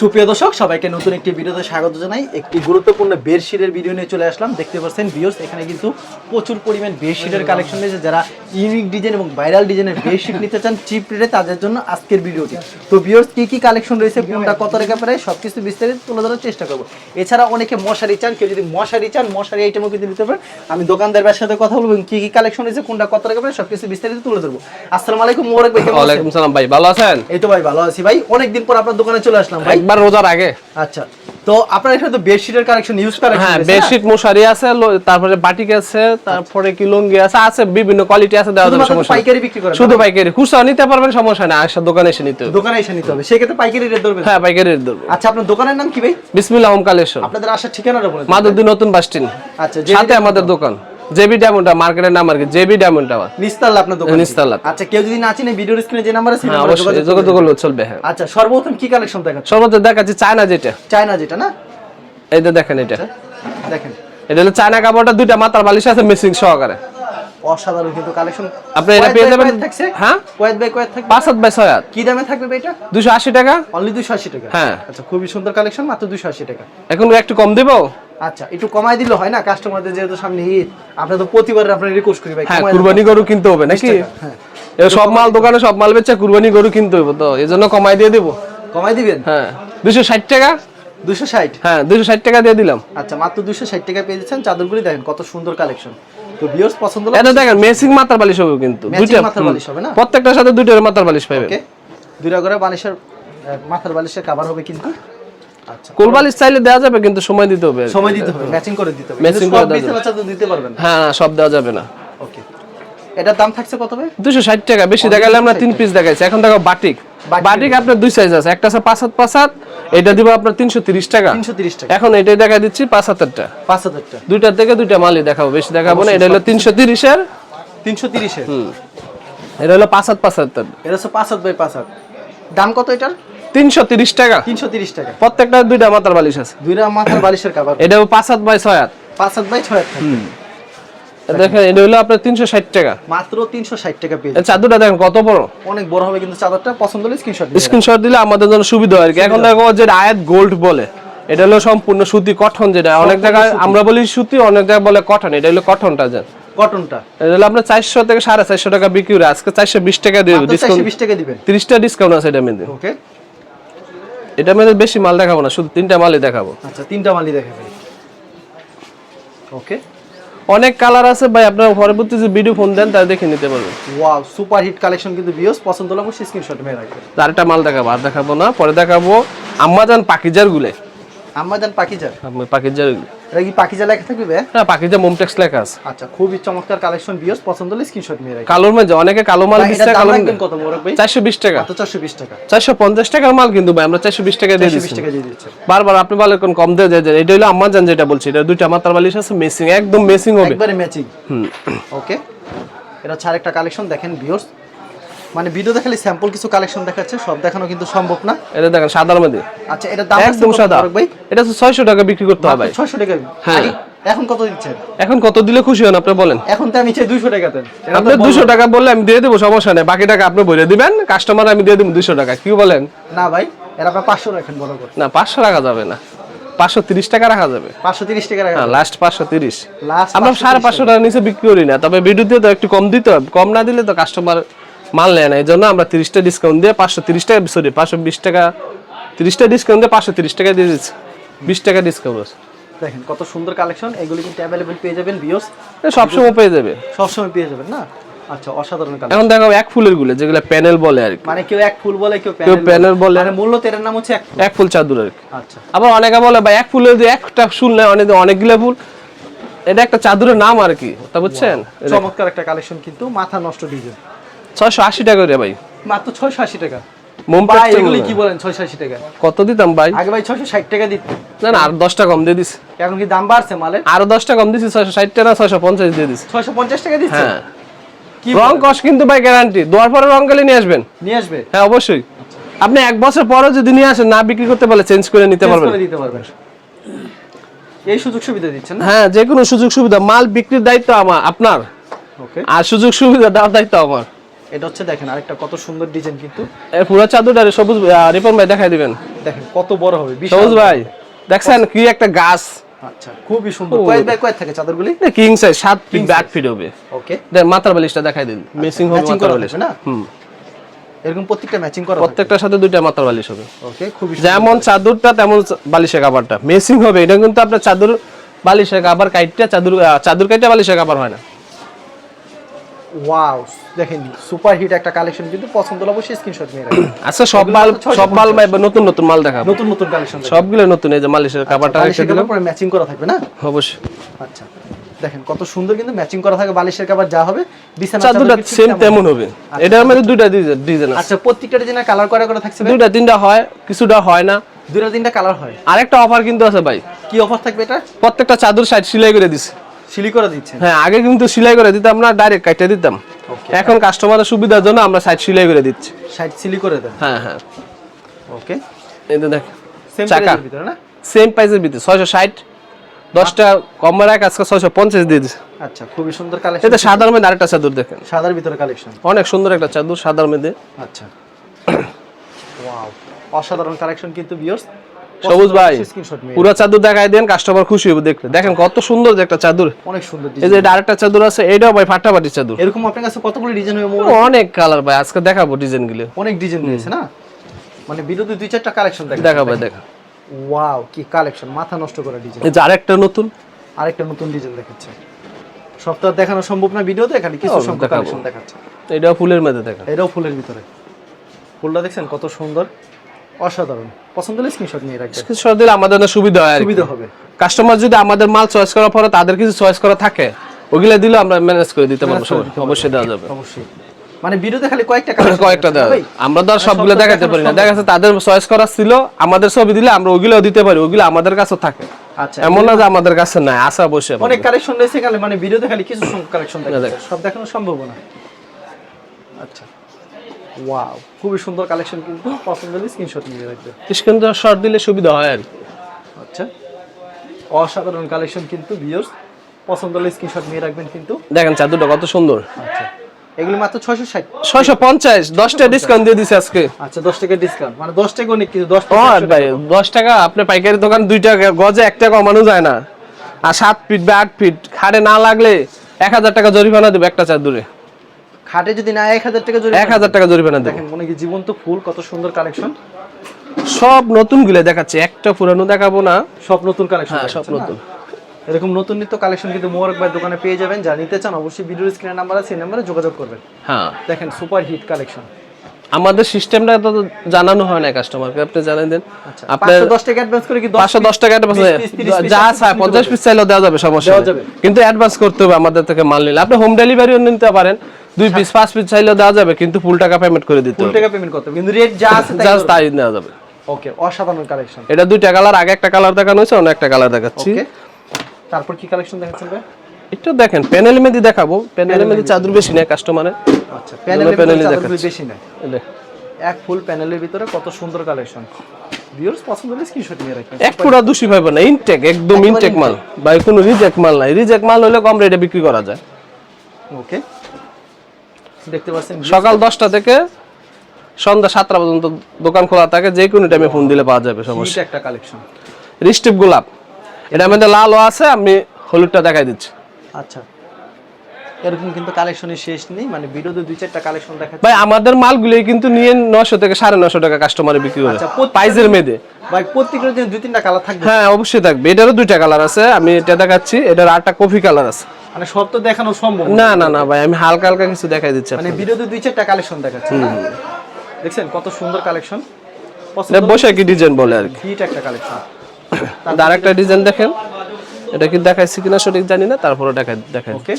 সুপ্রিয় দর্শক সবাইকে নতুন একটি ভিডিওতে স্বাগত জানাই। একটি গুরুত্বপূর্ণ বেডশিটের ভিডিও নিয়ে চলে আসলাম। দেখতে পাচ্ছেন ভিউস এখানে কিন্তু প্রচুর পরিমাণ বেডশিটের কালেকশন রয়েছে। যারা ইউনিক ডিজাইন এবং ভাইরাল ডিজাইনের বেডশিট নিতে চান চিপ রেটে তাদের জন্য আজকের ভিডিওটি। তো ভিউস কি কি কালেকশন রয়েছে কোনটা কত রেখা পারে সব কিছু বিস্তারিত তুলে ধরার চেষ্টা করব। এছাড়া অনেকে মশারি চান কেউ যদি মশারি চান মশারি আইটেমও কিন্তু নিতে পারেন। আমি দোকানদারের সাথে কথা বলব কি কি কালেকশন রয়েছে কোনটা কত রেখা পারে সব কিছু বিস্তারিত তুলে ধরবো। আসসালামু আলাইকুম মোবারক ভাই ওয়ালাইকুম সালাম ভাই ভালো আছেন? এই তো ভাই ভালো আছি। ভাই অনেকদিন পর আপনার দোকানে চলে আসলাম। ভাই একবার রোজার আগে। আচ্ছা তো আপনার এখানে তো বেডশিটের কালেকশন ইউজ কালেকশন হ্যাঁ বেডশিট মশারি আছে তারপরে বাটিক আছে তারপরে কি লুঙ্গি আছে আছে বিভিন্ন কোয়ালিটি আছে দেওয়া যাবে সমস্যা। পাইকারি বিক্রি করেন শুধু পাইকারি। খুচরা নিতে পারবেন সমস্যা নেই আসা দোকানে এসে নিতে হবে। দোকানে এসে নিতে হবে সেক্ষেত্রে পাইকারি রেট ধরবেন। হ্যাঁ পাইকারি রেট দেবো আচ্ছা আপনার দোকানের নাম কি ভাই? বিসমিল্লাহ হোম কালেকশন আপনাদের আসার ঠিকানাটা বলে দিন। মাদুদ্দিন নতুন বাস স্ট্যান্ড। আচ্ছা সাথে আমাদের দোকান। জেবি ডায়মন্ড মার্কেটের নাম আর কি জেবি ডায়মন্ড টাওয়ার নিস্তাল্লা আপনার দোকান নিস্তালা। আচ্ছা কেউ যদি না চিনে ভিডিওর স্ক্রিনে যে নাম্বার আছে হ্যাঁ অবশ্যই যোগাযোগ করলে চলবে হ্যাঁ। আচ্ছা সর্বপ্রথম কি কালেকশন দেখাচ্ছেন? সর্বত দেখাচ্ছি চায়না যেটা। চায়না যেটা না? এই যে দেখেন এটা। দেখেন। এটা হলো চায়না কাপড়টা দুইটা মাথার বালিশ আছে মেসিং সহকারে। অসাধারণ কিন্তু কালেকশন আপনি এটা পেয়ে যাবেন হ্যাঁ? কয়েক বাই কয়েক থাকবে? পাঁচ বাই ছয় কি দামে থাকবে এটা দুশো আশি টাকা। অনলি দুশো আশি টাকা? হ্যাঁ। আচ্ছা খুবই সুন্দর কালেকশন মাত্র দুশো আশি টাকা। এখন একটু কম দেবো? আচ্ছা একটু কমাই দিলে হয় না? কাস্টমারদের যেহেতু সামনে ঈদ তো প্রতিবারের আপনার রিকোয়েস্ট করি ভাই হ্যাঁ কুরবানি গরু কিনতে হবে নাকি? হ্যাঁ। সব মাল দোকানে সব মাল বেচে কুরবানি গরু কিনতে হবে তো এই জন্য কমাই দিয়ে দেবো। কমাই দিবেন? হ্যাঁ। দুশো ষাট টাকা? দুশো ষাট? হ্যাঁ দুশো ষাট টাকা দিয়ে দিলাম। আচ্ছা মাত্র দুশো ষাট টাকা পেয়ে চাদরগুলি দেখেন কত সুন্দর কালেকশন তো ভিউয়ার্স পছন্দ হলে এটা দেখেন মেসিং মাথার বালিশ হবে কিন্তু। দুইটা মাথার। বালিশ হবে না? প্রত্যেকটার সাথে দুইটার মাথার বালিশ পাবে ওকে। দুইটা করে বালিশের মাথার বালিশের কাভার হবে কিন্তু। আচ্ছা। কোল বালিশ চাইলে দেওয়া যাবে কিন্তু সময় দিতে হবে। সময় দিতে হবে ম্যাচিং করে দিতে হবে। কিন্তু করে দিতে পারবেন হ্যাঁ সব দেওয়া যাবে না। ওকে এটার দাম থাকছে কত ভাই? দুশো ষাট টাকা। বেশি দেখালে আমরা তিন পিস দেখাইছি। এখন দেখো বাটিক বাটিক। আপনার দুই সাইজ আছে। একটা আছে পাঁচ হাত পাঁচ হাত। এটা দিব আপনার তিনশো তিরিশ টাকা। তিনশো তিরিশ টাকা। এখন এটাই দেখা দিচ্ছি পাঁচ হাতেরটা। পাঁচ হাজারটা দুইটার থেকে দুইটা মালই দেখাবো। বেশি দেখাবো না। এটা হলো তিনশো তিরিশের। তিনশো তিরিশের। এটা হলো পাঁচ হাত পাঁচ হাতের। এটা হচ্ছে পাঁচ হাত বাই পাঁচ হাত। দাম কত এটার? তিনশো তিরিশ টাকা। তিনশো তিরিশ টাকা। প্রত্যেকটা দুইটা মাথার বালিশ আছে। দুইটা মাথার বালিশের কাভার এটা পাঁচ হাত বাই ছয় হাত। পাঁচ হাত বাই ছয় হাত দেখেন এটা হলো আপনার তিনশো ষাট টাকা। মাত্র তিনশো ষাট টাকা পেয়ে চাদরটা দেখেন কত বড়। অনেক বড় হবে কিন্তু চাদরটা পছন্দ হলে স্ক্রিনশট স্ক্রিনশট দিলে আমাদের জন্য সুবিধা হয় আর কি। এখন দেখো যে আয়াত গোল্ড বলে। এটা হলো সম্পূর্ণ সুতি কটন যেটা। অনেক জায়গায় আমরা বলি সুতি অনেক জায়গায় বলে কটন এটা হলো কটনটা যে। কটনটা এটা হলো আপনার চারশো থেকে সাড়ে চারশো টাকা বিক্রি আজকে চারশো বিশ টাকা দিয়ে ডিসকাউন্ট বিশ টাকা দিবেন। তিরিশটা ডিসকাউন্ট আছে এটা মেয়েদের ওকে এটা মেয়েদের বেশি মাল দেখাবো না শুধু তিনটা মালই দেখাবো। আচ্ছা তিনটা মালই দেখাবেন ওকে অনেক কালার আছে ভাই আপনারা পরবর্তী যে ভিডিও ফোন দেন তার দেখে নিতে পারবেন। ওয়াও সুপার হিট কালেকশন কিন্তু ভিউস পছন্দ হলে অবশ্যই স্ক্রিনশট মেরে রাখবেন। আরেকটা মাল দেখাবো আর দেখাবো না পরে দেখাবো আম্মাজান পাকিজার গুলে। পাকিজার? পাকিৎজারগুলি পাকিজার এটা কি পাকিজা লেখা থাকবে হ্যাঁ পাকিজা মোমটেক্স লেখা আছে। আচ্ছা খুবই চমৎকার কালেকশন বিয়স পছন্দ হলে স্ক্রিনশট মেরে রাখবেন। কালোর মাঝে অনেকে কালো মাল ভাই, দিচ্ছে কালো কত মোরক ভাই? চারশো বিশ টাকা। মাত্র চারশো বিশ টাকা। চারশো পঞ্চাশ টাকার মাল কিন্তু ভাই আমরা চারশো বিশ টাকা দিয়ে চারশো বিশ টাকা দিয়ে দিচ্ছে। বারবার আপনি বলে কোন কম দিয়ে যায় এটা হলো আম্মাজান যেটা বলছি এটা দুইটা মাত্রার বালিশ আছে মেসিং একদম মেসিং হবে। একবারে ম্যাচিং ওকে এটা হচ্ছে আরেকটা কালেকশন দেখেন ভিউয়ার্স মানে ভিডিও দেখালে স্যাম্পল কিছু কালেকশন দেখাচ্ছে সব দেখানো কিন্তু সম্ভব না। এটা দেখেন সাদার মধ্যে আচ্ছা এটা দাম একদম সাদা। ভাই? এটা ছয়শো টাকা বিক্রি করতে হবে ভাই। ছয়শো টাকা। হ্যাঁ। এখন কত দিচ্ছেন? এখন কত দিলে খুশি হন আপনি বলেন। এখন তো আমি চাই দুইশো টাকা দেন আপনি বললাম। দুশো টাকা বললে আমি দিয়ে দেবো সমস্যা নেই। বাকি টাকা আপনি বলে দিবেন কাস্টমার আমি দিয়ে দেবো দুশো টাকা কি বলেন? না ভাই এটা আপনার পাঁচশো রাখেন বড় করে। না পাঁচশো রাখা যাবে না। পাঁচশো তিরিশ টাকা রাখা যাবে। পাঁচশো তিরিশ টাকা রাখেন হ্যাঁ লাস্ট পাঁচশো তিরিশ। লাস্ট আমরা সাড়ে পাঁচশো টাকার নিচে বিক্রি করি না তবে ভিডিওতে তো একটু কম দিতে হবে। কম না দিলে তো কাস্টমার মাল নেয় না। এই জন্য আমরা তিরিশটা ডিসকাউন্ট দিয়ে পাঁচশো তিরিশ টাকা সরি পাঁচশো বিশ টাকা তিরিশটা ডিসকাউন্ট দিয়ে পাঁচশো তিরিশ টাকা দিয়ে দিচ্ছি বিশ টাকা ডিসকাউন্ট আছে। দেখেন কত সুন্দর কালেকশন এগুলি কিন্তু অ্যাভেলেবেল পেয়ে যাবেন সবসময় পেয়ে যাবে। সবসময় পেয়ে যাবেন না? আচ্ছা অসাধারণ কালেকশন এখন দেখো এক ফুলেরগুলো যেগুলো প্যানেল বলে আর মানে কেউ এক ফুল বলে কেউ প্যানেল প্যানেল বলে। মানে নাম হচ্ছে এক ফুল। এক ফুল চাদর আর আচ্ছা। আবার অনেকে বলে ভাই এক ফুলের দিয়ে একটা ফুল অনেক অনেকগুলো ফুল। এটা একটা চাদরের নাম আর কি তা বুঝছেন? চমৎকার একটা কালেকশন কিন্তু মাথা নষ্ট ডিজাইন। ছয়শো আশি টাকা করে ভাই। মাত্র ছয়শো আশি টাকা। ভাই এগুলি কি বলেন ছয়শো আশি টাকা? কত দিতাম ভাই? আগে ভাই ছয়শো ষাট টাকা দিত। না না আর দশটা কম দিয়ে দিস এখন কি দাম বাড়ছে মালের? আরও দশটা কম দিছি ছয়শো ষাট টাকা ছয়শো পঞ্চাশ দিয়ে দিস ছয়শো পঞ্চাশ টাকা দিচ্ছে? হ্যাঁ। কি রং? কিন্তু ভাই গ্যারান্টি দোয়ার পরে রং গেলে নিয়ে আসবেন। নিয়ে আসবে? হ্যাঁ অবশ্যই। আপনি এক বছর পরে যদি নিয়ে আসেন না বিক্রি করতে পারলে চেঞ্জ করে নিতে পারবেন। করে দিতে পারবেন। এই সুযোগ সুবিধা দিচ্ছেন হ্যাঁ যে কোনো সুযোগ সুবিধা। মাল বিক্রির দায়িত্ব আমার আপনার। ওকে আর সুযোগ সুবিধা দেওয়ার দায়িত্ব আমার। এটা হচ্ছে দেখেন আরেকটা কত সুন্দর ডিজাইন কিন্তু। এই পুরো চাদরটা সবুজ রিপন ভাই দেখাই দিবেন। দেখেন কত বড় হবে সবুজ ভাই দেখছেন কি একটা গাছ। আচ্ছা খুবই সুন্দর। কয়েক বাই কয়েক থাকে চাদরগুলি? কিং সাইজ সাত ফিট আট ফিট হবে। ওকে দেন মাথার বালিশটা দেখাই দিন। মেসিং হবে মাথার বালিশ। না? হুম। এরকম প্রত্যেকটা ম্যাচিং করা প্রত্যেকটার সাথে দুইটা মাথার বালিশ হবে। ওকে খুবই যেমন চাদরটা তেমন বালিশের কাপড়টা মেসিং হবে। এটা কিন্তু আপনার চাদর বালিশের কাপড় কাইটটা চাদর চাদর কাইটটা বালিশের কাপড় হয় না। ওয়াও দেখেন সুপার হিট একটা কালেকশন কিন্তু পছন্দ হলে অবশ্যই স্ক্রিনশট নিয়ে রাখবেন। আচ্ছা সব মাল সব মাল নতুন নতুন মাল দেখাবো। নতুন নতুন কালেকশন সবগুলো নতুন এই যে মালিশের কাপড়টা রেখে দিলাম। পরে ম্যাচিং করা থাকবে না? অবশ্যই। আচ্ছা দেখেন কত সুন্দর কিন্তু ম্যাচিং করা থাকে বালিশের যা হবে বিছানা চাদরটা চাদর কি ঠিক সেম তেমন? তেমন হবে। এটার মধ্যে দুইটা ডিজাইন আছে। আচ্ছা প্রত্যেকটা ডিজাইনের কালার করা করা থাকছে দুইটা তিনটা হয় কিছুটা হয় না। দুইটা তিনটা কালার হয়। আরেকটা অফার কিন্তু আছে ভাই। কি অফার থাকবে এটা? প্রত্যেকটা চাদর সাইড সেলাই করে দিছে। সিলি করে দিচ্ছেন? হ্যাঁ আগে কিন্তু সেলাই করে দিতাম না ডাইরেক্ট কাটতে দিতাম। এখন কাস্টমারের সুবিধার জন্য আমরা সাইড সেলাই করে দিচ্ছি। সাইড সিলি করে দেন? হ্যাঁ হ্যাঁ। ওকে এই যে দেখ সেম চাকা। প্রাইসের ভিতরে না? সেম প্রাইসের ভিতরে ছয়শো ষাট। দশটা কম রাখ আজকে ছয়শো পঞ্চাশ দিয়ে দিচ্ছে আচ্ছা খুবই সুন্দর কালেকশন এতে সাদার মধ্যে আরেকটা চাদর দেখেন। সাদার ভিতরে কালেকশন অনেক সুন্দর একটা চাদর সাদার মধ্যে। আচ্ছা। ওয়াও অসাধারণ কালেকশন কিন্তু ভিউয়ার্স সবুজ ভাই পুরো চাদর দেন কাস্টমার খুশি হবে দেখলে দেখেন কত সুন্দর যে একটা চাদর। অনেক সুন্দর এই যে এটা আরেকটা চাদর আছে এটাও ভাই ফাটাফাটি চাদর। এরকম আপনার কাছে কতগুলো ডিজাইন হবে অনেক কালার ভাই আজকে দেখাবো ডিজাইনগুলো অনেক ডিজাইন রয়েছে না? মানে বিরোধী দুই চারটা কালেকশন দেখেন দেখা ভাই। ওয়াও কি কালেকশন মাথা নষ্ট করা ডিজাইন এই যে আরেকটা নতুন। আরেকটা নতুন ডিজাইন দেখাচ্ছে। সপ্তাহ দেখানো সম্ভব না ভিডিওতে এখানে কিছু কালেকশন দেখাচ্ছে। এটাও ফুলের মধ্যে দেখা এটাও ফুলের ভিতরে। ফুলটা দেখছেন কত সুন্দর? অসাধারণ। পছন্দ হলে স্ক্রিনশট নিয়ে রাখবেন। কিছু দিলে আমাদের সুবিধা হয় সুবিধা হবে। কাস্টমার যদি আমাদের মাল চয়েস করার পরে তাদের কিছু চয়েস করা থাকে ওগুলা দিলে আমরা ম্যানেজ করে দিতে পারব। অবশ্যই দেওয়া যাবে। অবশ্যই। মানে ভিডিওতে খালি কয়েকটা কয়েকটা দেওয়া আমরা তো আর সবগুলো সব তো দেখাতে পারি না। দেখা যাচ্ছে তাদের চয়েস করা ছিল আমাদের ছবি দিলে আমরা ওগুলোও দিতে পারি ওগুলো আমাদের কাছে থাকে। আচ্ছা। এমন না যে আমাদের কাছে নাই আসা বসে অনেক কালেকশন রয়েছে খালি মানে ভিডিওতে খালি কিছু কালেকশন দেখ। সব দেখানো সম্ভব না। আচ্ছা। ওয়াও খুবই সুন্দর কালেকশন কিন্তু। পছন্দ হলে স্ক্রিনশট নিয়ে রাখবে। শর্ট দিলে সুবিধা হয় আর। আচ্ছা। অসাধারণ কালেকশন কিন্তু ভিউয়ার্স পছন্দ হলে স্ক্রিনশট নিয়ে রাখবেন কিন্তু। দেখেন চাদরটা কত সুন্দর। আচ্ছা। এগুলো মাত্র ছয়শো ষাট। ছয়শো পঞ্চাশ দশটা ডিসকাউন্ট দিয়ে দিছে আজকে। আচ্ছা দশ টাকা ডিসকাউন্ট মানে দশ টাকা অনেক কিছু দশ ও টাকা। আর ভাই দশ টাকা আপনি পাইকারি দোকান দুই টাকা গজে এক টাকা কমানো যায় না। আর সাত ফিট বা আট ফিট খাড়ে না লাগলে এক হাজার টাকা জরিমানা দেবে একটা চাদরে খাটে যদি না এক হাজার টাকা জরি এক হাজার টাকা জরিমানা দেখেন মনে কি জীবন্ত ফুল কত সুন্দর কালেকশন সব নতুনগুলো দেখাচ্ছে একটা পুরানো দেখাবো না। সব নতুন কালেকশন হ্যাঁ সব নতুন। এরকম নতুন নিত্য কালেকশন কিন্তু মোবারক ভাই দোকানে পেয়ে যাবেন। যারা নিতে চান অবশ্যই ভিডিওর স্ক্রিনের নাম্বার আছে সেই নাম্বারে যোগাযোগ করবেন। হ্যাঁ। দেখেন সুপার হিট কালেকশন আমাদের সিস্টেমটা তো জানানো হয় না কাস্টমারকে আপনি জানাই দেন। আচ্ছা আপনার পাঁচশো দশ টাকা অ্যাডভান্স করে কি দশ পাঁচশো দশ টাকা অ্যাডভান্স যা একশো চায় পিস পঞ্চাশ চাইলেও দেওয়া যাবে সমস্যা দেওয়া নেই। যাবে। কিন্তু অ্যাডভান্স করতে হবে আমাদের থেকে মাল নিলে। আপনি হোম ডেলিভারিও নিতে পারেন। দুই পিস পাঁচ পিস চাইলেও দেওয়া যাবে কিন্তু ফুল টাকা পেমেন্ট করে দিতে ফুল টাকা পেমেন্ট করতে হবে কিন্তু রেট যা আছে জাস্ট তাই দেওয়া যাবে। ওকে অসাধারণ কালেকশন এটা দুইটা কালার আগে একটা কালার দেখানো হয়েছে অন্য একটা কালার দেখাচ্ছি। ওকে তারপর কি কালেকশন দেখাচ্ছেন ভাই? একটু দেখেন প্যানেল মেদি দেখাবো। প্যানেল মেদি চাদর বেশি নেই কাস্টমারে আচ্ছা প্যানেলের প্যানেলই ভিতরে দেখাচ্ছি। বেশি নাই। এক ফুল প্যানেলের ভিতরে কত সুন্দর কালেকশন ভিউয়ার্স পছন্দ হলে স্ক্রিনশট নিয়ে রাখবেন এক পুরা দোষী পাইবে না ইনটেক একদম ইনটেক মাল। ভাই কোনো রিজেক্ট মাল নাই। রিজেক্ট মাল হলে কম রেটে বিক্রি করা যায়। ওকে দেখতে পাচ্ছেন সকাল দশটা থেকে সন্ধ্যা সাতটা পর্যন্ত দোকান খোলা থাকে যে কোনো টাইমে ফোন দিলে পাওয়া যাবে সমস্যা একটা কালেকশন রিস্টিপ গোলাপ এটা মধ্যে লালও আছে আমি হলুদটা দেখাই দিচ্ছি। আচ্ছা। এরকম কিন্তু কালেকশনের শেষ নেই মানে ভিডিওতে দুই চারটা কালেকশন দেখাচ্ছে। ভাই আমাদের মালগুলি কিন্তু নিয়ে নশো থেকে সাড়ে নশো টাকা কাস্টমারে বিক্রি করে। আচ্ছা, পাইজের মেয়েদে ভাই দিন দুই তিনটা কালার থাকবে। হ্যাঁ অবশ্যই থাকবে। এটারও দুইটা কালার আছে আমি এটা দেখাচ্ছি। এটার আটটা কফি কালার আছে। মানে সব তো দেখানো সম্ভব না। না না ভাই আমি হালকা হালকা কিছু দেখাই দিচ্ছি মানে দুই চারটা কালেকশন দেখাচ্ছে। দেখছেন কত সুন্দর কালেকশন এটা ডিজাইন বলে আর কি? হিট একটা কালেকশন আর একটা ডিজাইন দেখেন। এটা কি দেখাইছি কিনা সঠিক জানি না তারপরে দেখাই দেখাই ওকে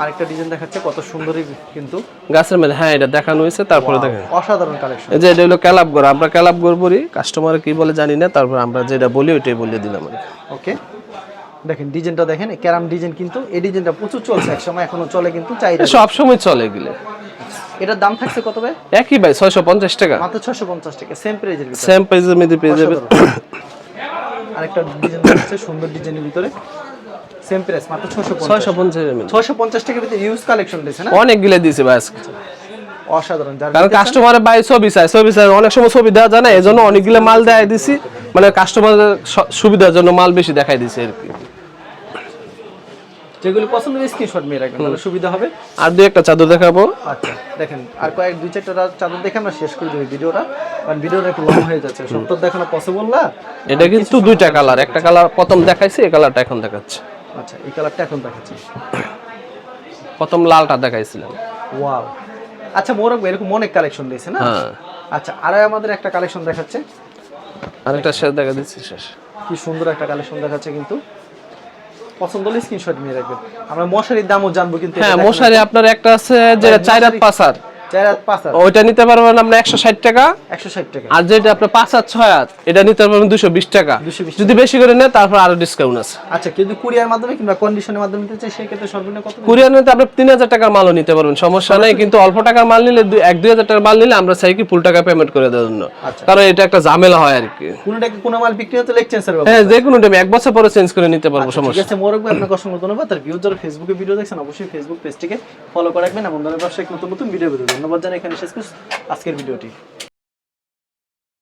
আরেকটা ডিজাইন দেখাচ্ছে কত সুন্দরই কিন্তু। গাছের মেলে হ্যাঁ এটা দেখানো হয়েছে তারপরে দেখেন। অসাধারণ কালেকশন এই যে এটা হলো ক্যালাপ গড় আমরা ক্যালাপ গড় বলি কাস্টমার কি বলে জানি না তারপর আমরা যেটা বলি ওইটাই বলে দিলাম ওকে দেখেন ডিজাইনটা দেখেন ক্যারাম ডিজাইন কিন্তু এই ডিজাইনটা প্রচুর চলছে একসময় এখনও চলে কিন্তু চাহিদা সব সময় চলে এগুলো। এটার দাম থাকছে কত ভাই? একই ভাই ছয়শো পঞ্চাশ টাকা। মাত্র ছশো পঞ্চাশ টাকা সেম প্রাইজের ভিতরে। সেম পেজের মধ্যে পেয়ে যাবে আরেকটা ডিজাইন আছে সুন্দর ডিজাইনের ভিতরে। সেম প্রাইস মাত্র ছশো ছয়শো মধ্যে ছশো পঞ্চাশ টাকার ভিতরে ইউজ কালেকশন দিয়েছে না? অনেকগুলো দিয়েছে ভাই আজকে। অসাধারণ কারণ কাস্টমারের ছবি চাই ছবি চাই অনেক সময় ছবি দেওয়া যায় না অনেকগুলো মাল দিছি। মানে কাস্টমারের সুবিধার জন্য মাল বেশি দেখাই দিছি আর কি। যেগুলো পছন্দ হবে স্ক্রিনশট মেরে রাখবেন তাহলে সুবিধা হবে। আর দুই একটা চাদর দেখাবো। আচ্ছা দেখেন আর কয়েক দুই চারটা চাদর দেখে আমরা শেষ করে দেবো ভিডিওটা। কারণ ভিডিওটা একটু লং হয়ে যাচ্ছে সব তো দেখানো পসিবল না। এটা কিন্তু দুইটা কালার একটা কালার প্রথম দেখাইছে এই কালারটা এখন দেখাচ্ছে। আচ্ছা এই কালারটা এখন দেখাচ্ছি। প্রথম লালটা দেখাইছিলাম। ওয়াও আচ্ছা মোরক ভাই, এরকম অনেক কালেকশন দিয়েছে না? হ্যাঁ। আচ্ছা আর আমাদের একটা কালেকশন দেখাচ্ছে। আরেকটা শেষ দেখা দিচ্ছি শেষ। কি সুন্দর একটা কালেকশন দেখাচ্ছে কিন্তু। পছন্দ হলে স্ক্রিনশট নিয়ে রাখবেন। আমরা মশারির দামও জানব কিন্তু হ্যাঁ মশারি আপনার একটা আছে যেটা চার হাত পাঁচ ওইটা নিতে পারবেন আপনি একশো ষাট টাকা। একশো ষাট টাকা। আর যেটা আপনার পাঁচ হাত ছয় হাত এটা নিতে পারবেন দুশো বিশ টাকা। যদি বেশি করে নেয় তারপর আরও ডিসকাউন্ট আছে। আচ্ছা কিন্তু কুরিয়ার মাধ্যমে কিংবা কন্ডিশনের মাধ্যমে নিতে চাই সেক্ষেত্রে সর্বনিম্ন কত কুরিয়ার নিতে আপনি তিন হাজার টাকার মালও নিতে পারবেন সমস্যা নেই কিন্তু অল্প টাকার মাল নিলে এক দুই হাজার টাকার মাল নিলে আমরা চাই কি ফুল টাকা পেমেন্ট করে দেওয়ার জন্য। আচ্ছা। কারণ এটা একটা ঝামেলা হয় আর কি। কোনোটাকে কোনো মাল বিক্রি হতে এক্সচেঞ্জের হ্যাঁ যে কোনো টাইম এক বছর পরে চেঞ্জ করে নিতে পারব ঠিক সমস্যা আছে মোরক ভাই আপনাকে অসংখ্য ধন্যবাদ। আর ভিউ যারা ফেসবুকে ভিডিও দেখছেন অবশ্যই ফেসবুক পেজটিকে ফলো করে রাখবেন ধরনের ব্যবসায়িক নতুন নতুন ভিডিও পেতে ধন্যবাদ জানাই এখানে শেষ করছি। আজকের ভিডিওটি।